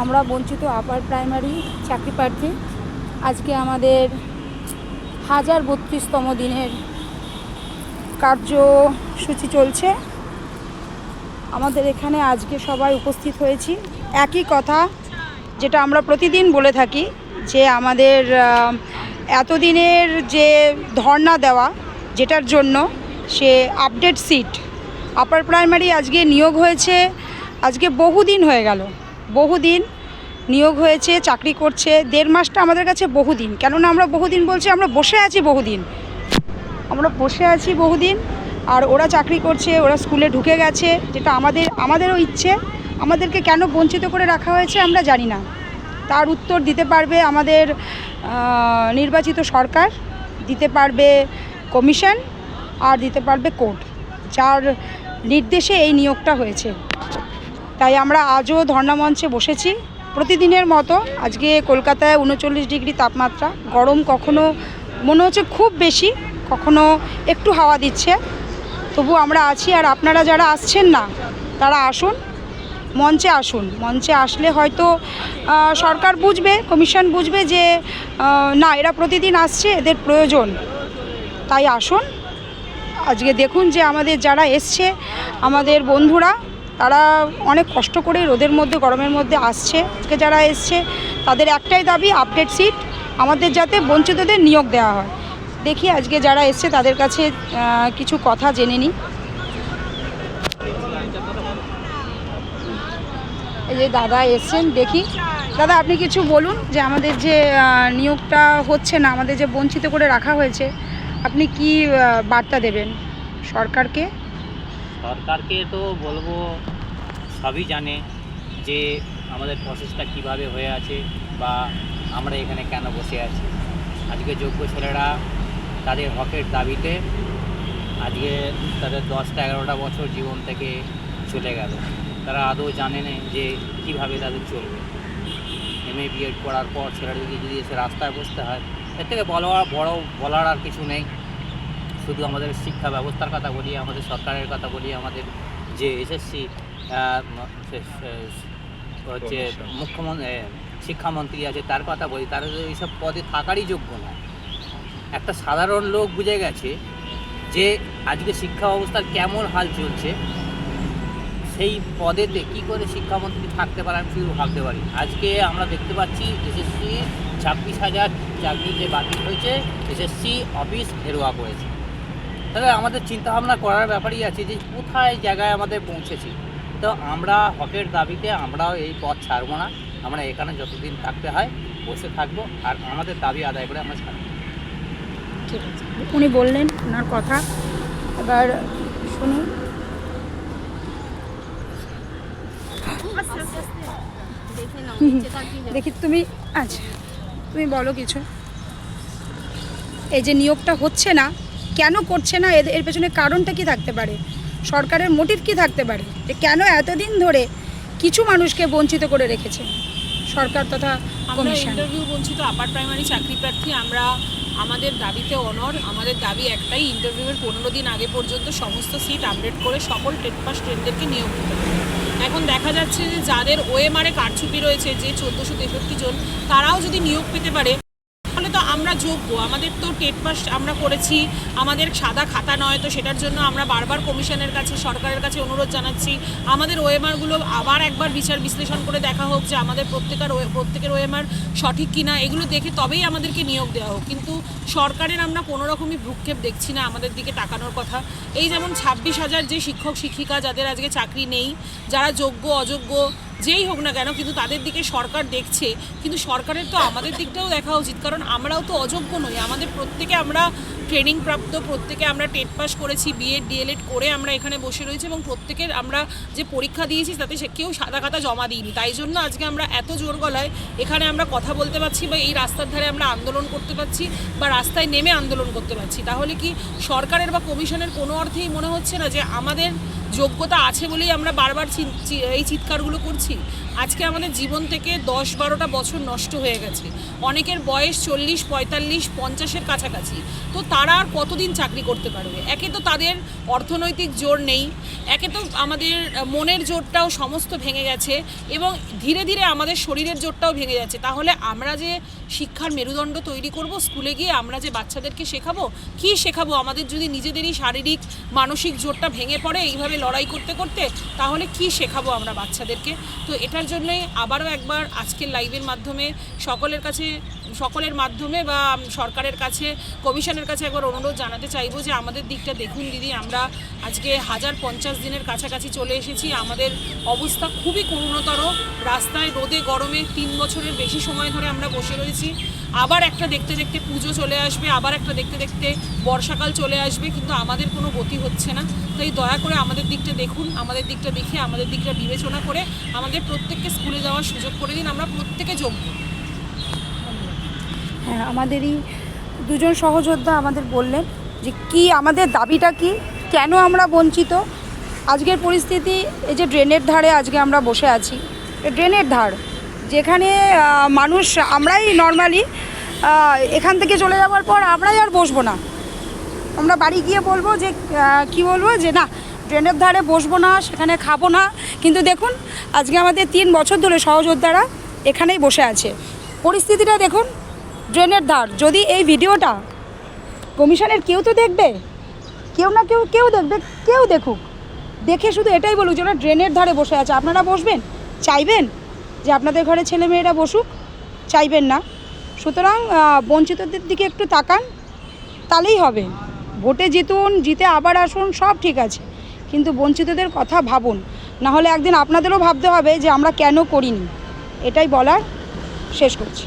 আমরা বঞ্চিত upper primary চাকরি প্রার্থী। আজকে আমাদের হাজার বত্রিশতম দিনের কার্যসূচি চলছে। আমাদের এখানে আজকে সবাই উপস্থিত হয়েছি। একই কথা যেটা আমরা প্রতিদিন বলে থাকি, যে আমাদের এতদিনের যে ধর্ণা দেওয়া, যেটার জন্য সে আপডেট সিট আপার প্রাইমারি আজকে নিয়োগ হয়েছে, আজকে বহুদিন হয়ে গেল। বহুদিন নিয়োগ হয়েছে, চাকরি করছে, দেড় মাসটা আমাদের কাছে বহুদিন। কেননা আমরা বহুদিন বলছি, আমরা বসে আছি বহুদিন। আমরা বসে আছি বহুদিন, আর ওরা চাকরি করছে, ওরা স্কুলে ঢুকে গেছে, যেটা আমাদের, আমাদেরও ইচ্ছে। আমাদেরকে কেন বঞ্চিত করে রাখা হয়েছে আমরা জানি না। তার উত্তর দিতে পারবে আমাদের নির্বাচিত সরকার, দিতে পারবে কমিশন, আর দিতে পারবে কোর্ট, যার নির্দেশে এই নিয়োগটা হয়েছে। তাই আমরা আজও ধর্ণা মঞ্চে বসেছি। প্রতিদিনের মতো আজকে কলকাতায় উনচল্লিশ ডিগ্রি তাপমাত্রা। গরম কখনো, মনে হচ্ছে খুব বেশি, কখনো একটু হাওয়া দিচ্ছে। তবু আমরা আছি আর আপনারা যারা আসছেন না, তারা আসুন, মঞ্চে আসুন। মঞ্চে আসলে হয়তো সরকার বুঝবে, কমিশন বুঝবে যে না, এরা প্রতিদিন আসছে, এদের প্রয়োজন। তাই আসুন। আজকে দেখুন যে আমাদের যারা এসছে, আমাদের বন্ধুরা তারা অনেক কষ্ট করে রোদের মধ্যে, গরমের মধ্যে আসছে। আজকে যারা এসছে, তাদের একটাই দাবি আপডেট সিট আমাদের যাতে বঞ্চিতদের নিয়োগ দেওয়া হয়। দেখি আজকে যারা এসছে, তাদের কাছে কিছু কথা জেনে নিই। এই যে দাদা এসছেন, দেখি। দাদা, আপনি কিছু বলুন যে আমাদের যে নিয়োগটা হচ্ছে না, আমাদের যে বঞ্চিত করে রাখা হয়েছে, আপনি কি বার্তা দেবেন সরকারকে? সরকারকে তো বলব সবই জানে যে আমাদের প্রসেসটা কীভাবে হয়ে আছে বা আমরা এখানে কেন বসে আছি। আজকে যোগ্য ছেলেরা তাদের হকের দাবিতে আজকে তাদের দশটা এগারোটা বছর জীবন থেকে চলে গেল। তারা আদৌ জানে না যে কীভাবে তাদের চলবে। এমএ বিএড করার পর ছেলেদেরকে যদি এসে রাস্তায় বসতে হয়, এর থেকে বড় বড় বলার আর কিছু নেই। শুধু আমাদের শিক্ষা ব্যবস্থার কথা বলি আমাদের সরকারের কথা বলি আমাদের যে এসএসসি হচ্ছে মুখ্যমন্ত্রী শিক্ষামন্ত্রী আছে তার কথা বলি তারা তো এইসব পদে থাকারই যোগ্য নয় একটা সাধারণ লোক বুঝে গেছে যে আজকে শিক্ষা ব্যবস্থার কেমন হাল চলছে সেই পদেতে কি করে শিক্ষামন্ত্রী থাকতে পারে আমি শুধু ভাবতে পারি। আজকে আমরা দেখতে পাচ্ছি এসএসসি ছাব্বিশ হাজার চাকরি যে বাতিল হয়েছে এসএসসি অফিস ঘেরোয়া করেছে। তাহলে আমাদের চিন্তাভাবনা করার ব্যাপারই আছে যে কোথায় জায়গায় আমাদের পৌঁছেছি। তো আমরা হকের দাবিতে আমরাও এই পথ ছাড়বো না। আমরা এখানে যতদিন থাকতে হয় বসে থাকব আর আমাদের দাবি আদায় করে আমরা ছাড়বো ঠিক আছে। উনি বললেন ওনার কথা। এবার শুনি দেখি তুমি আচ্ছা তুমি বলো কিছু। এই যে নিয়োগটা হচ্ছে না কেন করছে না? এর এর পেছনে কারণটা কি থাকতে পারে? সরকারের মোটিভ কি থাকতে পারে? যে কেন এতদিন ধরে কিছু মানুষকে বঞ্চিত করে রেখেছে? সরকার তথা কমিশন ইন্টারভিউ বঞ্চিত আপার প্রাইমারি চাকরি প্রার্থী আমরা আমাদের দাবিতে অনর আমাদের দাবি একটাই ইন্টারভিউয়ের পনেরো দিন আগে পর্যন্ত সমস্ত সিট আপডেট করে সকল টেট পাস ট্রেনদেরকে নিয়োগ দিতে এখন দেখা যাচ্ছে যে যাদের ওএমআরে কারচুপি রয়েছে যে চোদ্দোশো তেষট্টি জন তারাও যদি নিয়োগ পেতে পারে তো আমরা যোগ্য, আমাদের তো টেট পাস আমরা করেছি, আমাদের সাদা খাতা নয়, তো সেটার জন্য আমরা বারবার কমিশনের কাছে, সরকারের কাছে অনুরোধ জানাচ্ছি। আমাদের ওএমআরগুলো আবার একবার বিচার বিশ্লেষণ করে দেখা হোক যে আমাদের প্রত্যেকের প্রত্যেকের ওএমআর সঠিক কিনা, এগুলো দেখে তবেই আমাদেরকে নিয়োগ দেওয়া হোক। কিন্তু সরকারের আমরা কোনো রকমই ভ্রুক্ষেপ দেখছি না আমাদের দিকে তাকানোর কথা। এই যেমন ছাব্বিশ হাজার যে শিক্ষক, শিক্ষিকা যাদের আজকে চাকরি নেই, যারা যোগ্য, অযোগ্য যেই হোক না কেন, কিন্তু তাদের দিকে সরকার দেখছে, কিন্তু সরকারের তো আমাদের দিকটাও দেখা উচিত, কারণ আমরাও তো অযোগ্য নই। আমাদের প্রত্যেকে আমরা ট্রেনিং প্রাপ্ত, প্রত্যেকে আমরা টেট পাস করেছি বিএড ডিএলএড করে আমরা এখানে বসে রয়েছি এবং প্রত্যেকের আমরা যে পরীক্ষা দিয়েছি, তাতে সে কেউ সাদা খাতা জমা দিইনি। তাই জন্য আজকে আমরা এত জোর গলায় এখানে আমরা কথা বলতে পারছি বা এই রাস্তার ধারে আমরা আন্দোলন করতে পারছি বা রাস্তায় নেমে আন্দোলন করতে পারছি। তাহলে কি সরকারের বা কমিশনের কোনো অর্থেই মনে হচ্ছে না যে আমাদের যোগ্যতা আছে বলেই আমরা বারবার এই চিৎকারগুলো করছি। আজকে আমাদের জীবন থেকে দশ বারোটা বছর নষ্ট হয়ে গেছে। অনেকের বয়স চল্লিশ, পঁয়তাল্লিশ, পঞ্চাশের কাছাকাছি। তো তারা আর কতদিন চাকরি করতে পারবে? একে তো তাদের অর্থনৈতিক জোর নেই, একে তো আমাদের মনের জোরটাও সমস্ত ভেঙে গেছে এবং ধীরে ধীরে আমাদের শরীরের জোরটাও ভেঙে যাচ্ছে। তাহলে আমরা যে শিক্ষার মেরুদণ্ড তৈরি করব, স্কুলে গিয়ে আমরা যে বাচ্চাদেরকে শেখাবো, কি শেখাবো? আমাদের যদি নিজেদেরই শারীরিক, মানসিক জোরটা ভেঙে পড়ে এইভাবে লড়াই করতে করতে, তাহলে কি শেখাবো আমরা বাচ্চাদেরকে? তো এটার জন্যই আবারও একবার আজকের লাইভের মাধ্যমে সকলের কাছে সকলের মাধ্যমে বা সরকারের কাছে, কমিশনের কাছে একবার অনুরোধ জানাতে চাইব যে আমাদের দিকটা দেখুন দিদি। আমরা আজকে হাজার পঞ্চাশ দিনের কাছাকাছি চলে এসেছি। আমাদের অবস্থা খুবই করুণতর। রাস্তায় রোদে, গরমে তিন বছরের বেশি সময় ধরে আমরা বসে রয়েছি। আবার একটা দেখতে দেখতে পুজো চলে আসবে, আবার একটা দেখতে দেখতে বর্ষাকাল চলে আসবে, কিন্তু আমাদের কোনো গতি হচ্ছে না। তাই দয়া করে আমাদের দিকটা দেখুন, আমাদের দিকটা দেখে, আমাদের দিকটা বিবেচনা করে আমাদের প্রত্যেককে স্কুলে যাওয়ার সুযোগ করে দিন। আমরা প্রত্যেকে যোগ্য। হ্যাঁ আমাদেরই দুজন সহযোদ্ধা আমাদের বললেন যে কি, আমাদের দাবিটা কি? কেন আমরা বঞ্চিত? আজকের পরিস্থিতি, এই যে ড্রেনের ধারে আজকে আমরা বসে আছি। ড্রেনের ধার, যেখানে মানুষ, আমরাই নর্মালি এখান থেকে চলে যাওয়ার পর আমরাই আর বসবো না। আমরা বাড়ি গিয়ে বলব যে কি বলব? যে না, ড্রেনের ধারে বসবো না, সেখানে খাব না। কিন্তু দেখুন, আজকে আমাদের তিন বছর ধরে সহযোদ্ধারা এখানেই বসে আছে। পরিস্থিতিটা দেখুন ড্রেনের ধার, যদি এই ভিডিওটা কমিশনের কেউ তো দেখবে, কেউ না কেউ কেউ দেখবে, কেউ দেখুক। দেখে শুধু এটাই বলুক যে ওরা ড্রেনের ধারে বসে আছে। আপনারা বসবেন? চাইবেন যে আপনাদের ঘরে ছেলেমেয়েরা বসুক? চাইবেন না। সুতরাং বঞ্চিতদের দিকে একটু তাকান, তাহলেই হবে। ভোটে জিতুন, জিতে আবার আসুন, সব ঠিক আছে। কিন্তু বঞ্চিতদের কথা ভাবুন। না হলে একদিন আপনাদেরও ভাবতে হবে যে আমরা কেন করিনি। এটাই বলার শেষ করছি।